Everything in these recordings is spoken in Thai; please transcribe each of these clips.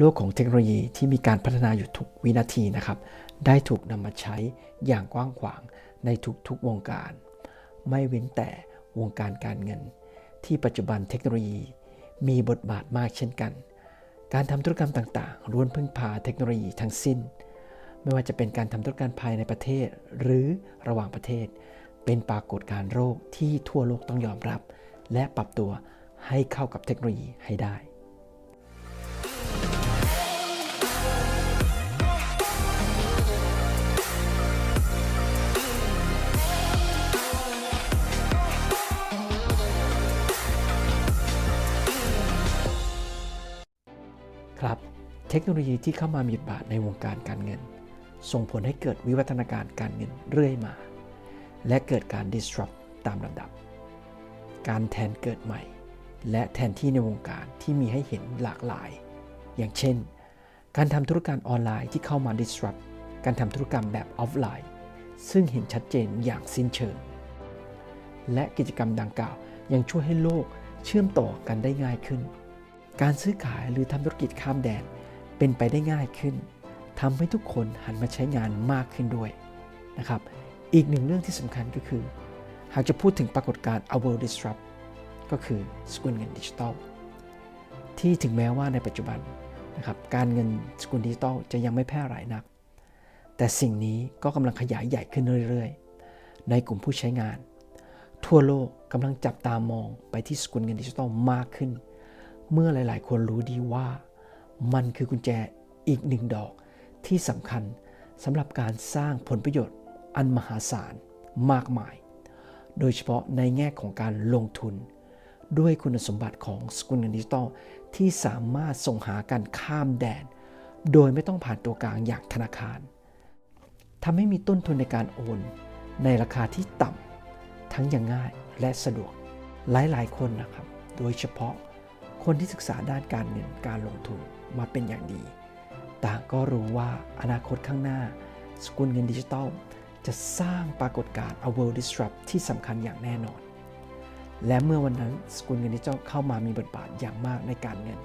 โลกของเทคโนโลยีที่มีการพัฒนาอยู่ทุกวินาทีนะครับ ได้ถูกนำมาใช้อย่างกว้างขวางในทุกๆวงการ ไม่เว้นแต่วงการการเงิน ที่ปัจจุบันเทคโนโลยี มีบทบาทมากเช่นกัน การทำธุรกรรมต่างๆล้วนพึ่งพาเทคโนโลยีทั้งสิ้น ไม่ว่าจะเป็นการทำธุรกรรมภายในประเทศ หรือระหว่างประเทศ เป็นปรากฏการณ์โรคที่ทั่วโลกต้องยอมรับ และปรับตัวให้เข้ากับเทคโนโลยีให้ได้ ครับ เทคโนโลยีที่เข้ามามีบทบาทในวงการการเงิน ส่งผลให้เกิดวิวัฒนาการการเงินเรื่อยมา และเกิดการ disrupt ตามลำดับ การแทนเกิดใหม่ และแทนที่ในวงการที่มีให้เห็นหลากหลาย อย่างเช่น การทำธุรการออนไลน์ที่เข้ามา disrupt การทำธุรกรรมแบบออฟไลน์ ซึ่งเห็นชัดเจนอย่างสิ้นเชิง และกิจกรรมดังกล่าวยังช่วยให้โลกเชื่อมต่อกันได้ง่ายขึ้น การซื้อขายหรือทำธุรกิจข้ามแดนเป็นไปได้ง่ายขึ้นทำให้ทุกคนหันมาใช้งานมากขึ้นด้วยนะครับ อีกหนึ่งเรื่องที่สำคัญก็คือ หากจะพูดถึงปรากฏการณ์ Our World Disrupt ก็คือสกุลเงินดิจิทัลที่ถึงแม้ว่าในปัจจุบันนะครับการเงินสกุลดิจิทัลจะยังไม่แพร่หลายนัก แต่สิ่งนี้ก็กำลังขยายใหญ่ขึ้นเรื่อยๆ ในกลุ่มผู้ใช้งาน ทั่วโลกกำลังจับตามองไปที่สกุลเงินดิจิทัลมากขึ้น เมื่อหลายๆ คนรู้ดีว่า มันคือกุญแจอีกหนึ่งดอกที่สำคัญสำหรับการสร้างผลประโยชน์อันมหาศาลมากมาย โดยเฉพาะในแง่ของการลงทุน ด้วยคุณสมบัติของสกุลเงินดิจิทัลที่สามารถส่งหากันข้ามแดน โดยไม่ต้องผ่านตัวกลางอย่างธนาคารทำให้มีต้นทุนในการโอน ในราคาที่ต่ำทั้งย่างง่ายและสะดวกหลายๆ คนนะครับ โดยเฉพาะ คนที่ศึกษาด้านการเงินการลงทุนมาเป็นอย่างดี ต่างก็รู้ว่าอนาคตข้างหน้า สกุลเงินดิจิทัลจะสร้างปรากฏการณ์ a world disrupt ที่สำคัญอย่างแน่นอน และเมื่อวันนั้นสกุลเงินดิจิทัลเข้ามามีบทบาทอย่างมากในการเงิน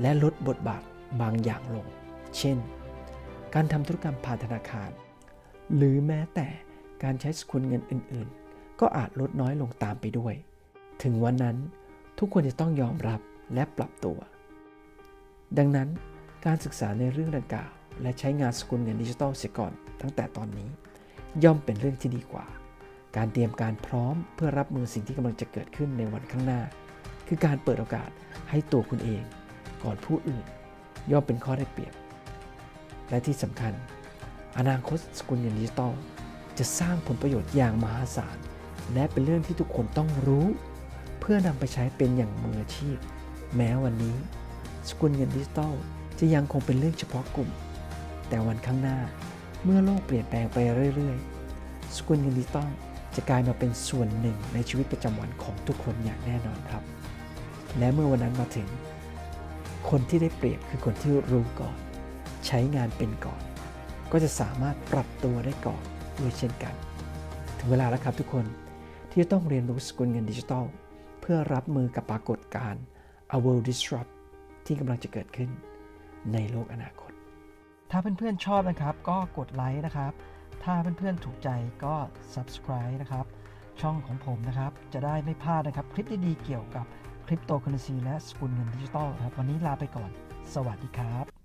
และลดบทบาทบางอย่างลง เช่น การทำธุรกรรมผ่านธนาคาร หรือแม้แต่การใช้สกุลเงินอื่น ๆ ก็อาจลดน้อยลงตามไปด้วย ถึงวันนั้น ทุกคนจะต้องยอมรับและปรับตัว ดังนั้นการศึกษาในเรื่องดังกล่าว และใช้งานสกุลเงินดิจิทัลเสียก่อนตั้งแต่ตอนนี้ ย่อมเป็นเรื่องที่ดีกว่า การเตรียมการพร้อมเพื่อรับมือสิ่งที่กำลังจะเกิดขึ้นในวันข้างหน้า คือการเปิดโอกาสให้ตัวคุณเอง ก่อนผู้อื่น ย่อมเป็นข้อได้เปรียบ และที่สำคัญ อนาคตสกุลเงินดิจิทัลจะสร้างผลประโยชน์อย่างมหาศาลและเป็นเรื่องที่ทุกคนต้องรู้ เพื่อนำไปใช้เป็นอย่างมืออาชีพ แม้วันนี้ สกุลเงินดิจิทัลจะยังคงเป็นเรื่องเฉพาะกลุ่ม แต่วันข้างหน้าเมื่อโลกเปลี่ยนแปลงไปเรื่อยๆ สกุลเงินดิจิทัลจะกลายมาเป็นส่วนหนึ่งในชีวิตประจำวันของทุกคนอย่างแน่นอนครับ และเมื่อวันนั้นมาถึง คนที่ได้เปรียบคือคนที่รู้ก่อน ใช้งานเป็นก่อน ก็จะสามารถปรับตัวได้ก่อนด้วยเช่นกัน ถึงเวลาแล้วครับทุกคนที่จะต้องเรียนรู้สกุลเงินดิจิทัล เพื่อรับมือกับปรากฏการณ์ a world disrupt ที่กำลังจะเกิดขึ้นในโลกอนาคต ถ้าเพื่อนๆชอบนะครับ ก็กดไลค์นะครับ ถ้าเพื่อนๆถูกใจก็ subscribe นะครับ ช่องของผมนะครับ จะได้ไม่พลาดนะครับ คลิปดีๆเกี่ยวกับคริปโตเคอเรนซีและสกุลเงินดิจิทัลครับ วันนี้ลาไปก่อน สวัสดีครับ